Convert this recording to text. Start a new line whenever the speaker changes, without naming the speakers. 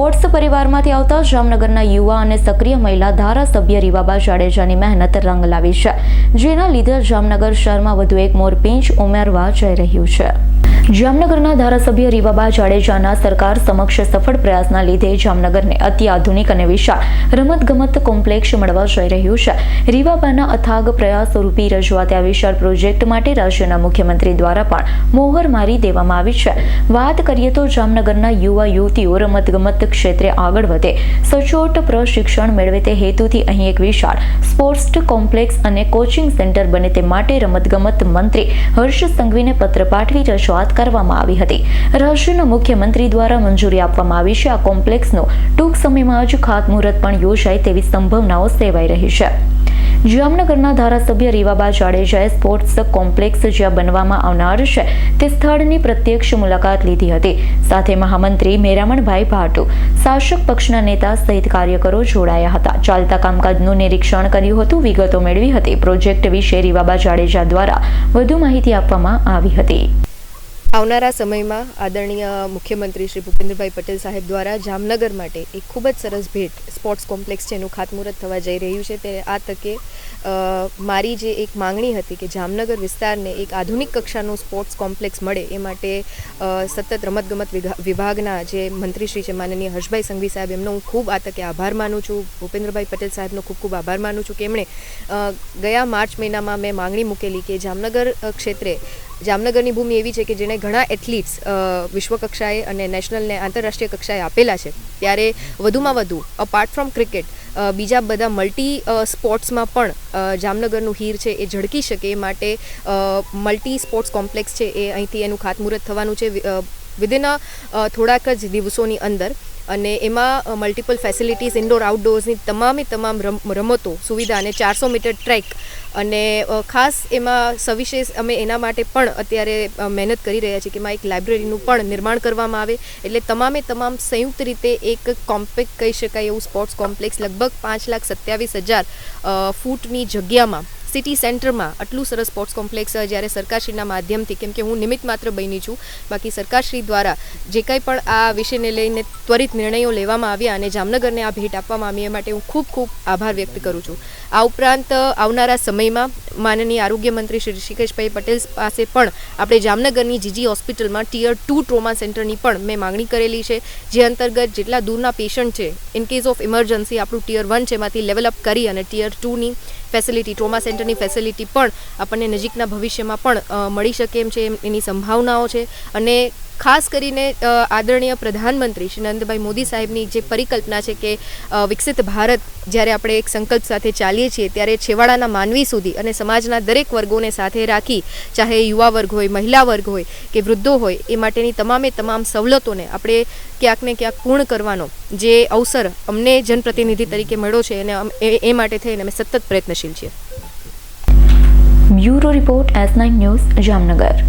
Sports પરિવારમાંથી આવતા જામનગરના યુવા અને સક્રિય મહિલા ધારાસભ્ય રીવાબા જાડેજાની મહેનત રંગ લાવી છે, જેના લીધે જામનગર શહેરમાં વધુ એક મોરપિંચ ઉમેરવા જઈ રહ્યું છે. જામનગરના ધારાસભ્ય રીવાબા જાડેજાના સરકાર સમક્ષ સફળ પ્રયાસના લીધે જામનગરને અતિ આધુનિક અને વિશાળ રમતગમત કોમ્પ્લેક્ષ મળવા જઈ રહ્યું છે. રીવાબાના અથાગ પ્રયાસ રૂપી રજૂઆત આ વિશાળ પ્રોજેક્ટ માટે રાજ્યના મુખ્યમંત્રી દ્વારા પણ મોહર મારી દેવામાં આવી છે. વાત કરીએ તો જામનગરના યુવા યુવતીઓ રમતગમત ક્ષેત્રે આગળ વધે. સચોટ પ્રશિક્ષણ મેળવે તે હેતુથી અહીં એક વિશાળ સ્પોર્ટ્સ કોમ્પ્લેક્સ અને કોચિંગ સેન્ટર બને તે માટે રમતગમત મંત્રી હર્ષ સંઘવીને પત્ર પાઠવી રજૂઆત કરવામાં આવી હતી. રાજ્યના મુખ્યમંત્રી દ્વારા મંજૂરી આપવામાં આવી છે. આ કોમ્પ્લેક્સનું ટૂંક સમયમાં જ ખાતમુહૂર્ત પણ યોજાય તેવી સંભાવનાઓ સેવાઈ રહી છે. જામનગરના ધારાસભ્ય રીવાબા જાડેજાએ સ્પોર્ટ્સ કોમ્પ્લેક્સ જ્યાં બનવામાં આવનાર છે, તે સ્થળની પ્રત્યક્ષ મુલાકાત લીધી હતી. સાથે મહામંત્રી મેરામણભાઈ ભાટુ, શાસક પક્ષના નેતા સહિત કાર્યકરો જોડાયા હતા. ચાલતા કામકાજનું નિરીક્ષણ કર્યું હતું. વિગતો મેળવી હતી. પ્રોજેક્ટ વિશે રીવાબા જાડેજા દ્વારા વધુ માહિતી આપવામાં આવી હતી.
આવનારા સમયમાં આદરણીય મુખ્યમંત્રી શ્રી ભૂપેન્દ્રભાઈ પટેલ સાહેબ દ્વારા જામનગર માટે એક ખૂબ જ સરસ ભેટ, સ્પોર્ટ્સ કોમ્પ્લેક્સ છે, એનું ખાતમુહૂર્ત થવા જઈ રહ્યું છે. તે આ તકે મારી જે એક માંગણી હતી કે જામનગર વિસ્તારને એક આધુનિક કક્ષાનું સ્પોર્ટ્સ કોમ્પ્લેક્સ મળે, એ માટે સતત રમતગમત વિભાગના જે મંત્રીશ્રી છે, માનનીય હર્ષભાઈ સંઘવી સાહેબ, એમનો હું ખૂબ આ તકે આભાર માનું છું. ભૂપેન્દ્રભાઈ પટેલ સાહેબનો ખૂબ ખૂબ આભાર માનું છું કે એમણે ગયા માર્ચ મહિનામાં મેં માંગણી મૂકેલી કે જામનગર ક્ષેત્રે જામનગરની ભૂમિ એવી છે કે જેણે ઘણા એથ્લીટ્સ વિશ્વ કક્ષાએ અને નેશનલ ને આંતરરાષ્ટ્રીય કક્ષાએ આપેલા છે. ત્યારે વધુમાં વધુ અપાર્ટ ફ્રોમ ક્રિકેટ બીજા બધા મલ્ટી સ્પોર્ટ્સમાં પણ જામનગરનું હીર છે એ ઝળકી શકે એ માટે મલ્ટી સ્પોર્ટ્સ કોમ્પ્લેક્સ છે એ અહીંથી એનું ખાતમુહૂર્ત થવાનું છે. વિધિન થોડાક જ દિવસોની અંદર અને એમાં મલ્ટિપલ ફેસિલિટીઝ ઇન્ડોર આઉટડોર્સની તમામે તમામ રમ, રમતો સુવિધા અને ચારસો મીટર ટ્રેક અને ખાસ એમાં સવિશેષ અમે એના માટે પણ અત્યારે મહેનત કરી રહ્યા છીએ કે એમાં એક લાઇબ્રેરીનું પણ નિર્માણ કરવામાં આવે. એટલે તમામે તમામ સંયુક્ત રીતે એક કોમ્પેક્ટ કહી શકાય એવું સ્પોર્ટ્સ કોમ્પ્લેક્સ લગભગ પાંચ લાખ સત્યાવીસ હજાર ફૂટની જગ્યામાં સિટી સેન્ટરમાં આટલું સરસ સ્પોર્ટ્સ કોમ્પ્લેક્સ જ્યારે સરકારશ્રીના માધ્યમથી, કેમ કે હું નિમિત્ત માત્ર બની છું, બાકી સરકારશ્રી દ્વારા જે કંઈ પણ આ વિષયને લઈને ત્વરિત નિર્ણયો લેવામાં આવ્યા અને જામનગરને આ ભેટ આપવામાં આવી, એ માટે હું ખૂબ ખૂબ આભાર વ્યક્ત કરું છું. આ ઉપરાંત, આવનારા સમયમાં માનનીય આરોગ્ય મંત્રી શ્રી ઋષિકેશભાઈ પટેલ પાસે પણ આપણે જામનગરની જીજી હોસ્પિટલમાં ટીયર ટુ ટ્રોમા સેન્ટરની પણ મેં માંગણી કરેલી છે, જે અંતર્ગત જેટલા દૂરના પેશન્ટ છે ઇન કેસ ઓફ ઇમરજન્સી આપણું ટીયર વન છે, એમાંથી લેવલ અપ કરી અને ટીયર ટુની ફેસિલિટી ટ્રોમા સેન્ટરની ફેસિલિટી પણ આપણને નજીકના ભવિષ્યમાં પણ મળી શકે એમ છે એની સંભાવનાઓ છે. અને ખાસ કરીને આદરણીય પ્રધાનમંત્રી શ્રી નરેન્દ્રભાઈ મોદી સાહેબની જે પરિકલ્પના છે કે વિકસિત ભારત જ્યારે આપણે એક સંકલ્પ સાથે ચાલીએ છીએ ત્યારે છેવાડાના માનવી સુધી અને સમાજના દરેક વર્ગોને સાથે રાખી, ચાહે યુવા વર્ગ હોય, મહિલા વર્ગ હોય કે વૃદ્ધો હોય, એ માટેની તમામે તમામ સવલતોને આપણે ક્યાંક ને ક્યાંક પૂર્ણ કરવાનો જે અવસર અમને જનપ્રતિનિધિ તરીકે મળ્યો છે અને એ માટે થઈને અમે સતત પ્રયત્નશીલ છીએ.
Bureau report S nine news Jamnagar.